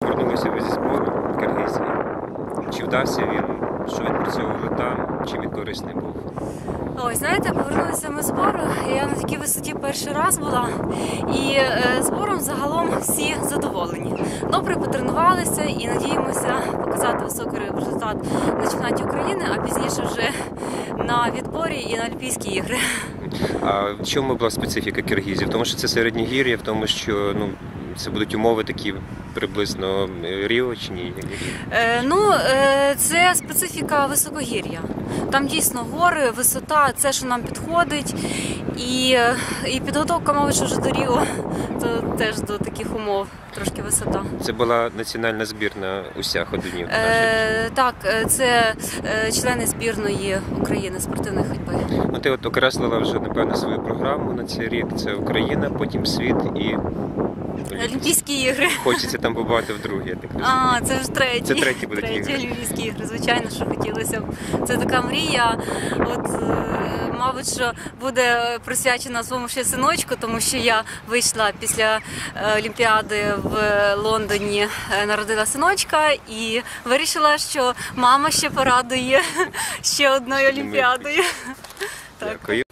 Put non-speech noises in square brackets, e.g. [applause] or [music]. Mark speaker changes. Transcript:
Speaker 1: Повернулися ви зі збору в Киргизії. Чи вдався він? Що відпрацьовували там? Чим він корисний був?
Speaker 2: Ой, знаєте, повернулися ми з збору. Я на такій висоті перший раз була, і е, збором загалом всі задоволені. Добре потренувалися і надіємося показати високий результат на чемпіонаті України, а пізніше вже на відборі і на Олімпійські ігри.
Speaker 1: А в чому була специфіка Киргизії? В тому, що це середньогір'я, в тому, що ну, це будуть умови такі приблизно е, чи ні?
Speaker 2: Е, ну, е, це специфіка високогір'я. Там дійсно гори, висота, це що нам підходить. І, е, і підготовка, мабуть, вже до Ріо, то теж до таких умов трошки висота.
Speaker 1: Це була національна збірна уся ходунів.
Speaker 2: Е, так, е, це е, члени збірної України спортивної ходьби.
Speaker 1: Ну, ти от окреслила вже напевно свою програму на цей рік. Це Україна, потім світ і
Speaker 2: Олімпійські ігри.
Speaker 1: хочеться там побувати вдруге. Я так розумію.
Speaker 2: А, це вже треті.
Speaker 1: Це треті будуть
Speaker 2: треті
Speaker 1: ігри.
Speaker 2: Олімпійські ігри. Звичайно, що хотілося б. Це така мрія. От, е, мабуть, що буде присвячена своєму ще синочку, тому що я вийшла після е, Олімпіади в Лондоні, е, народила синочка і вирішила, що мама ще порадує [laughs] ще одною Олімпіадою.
Speaker 1: Дякую.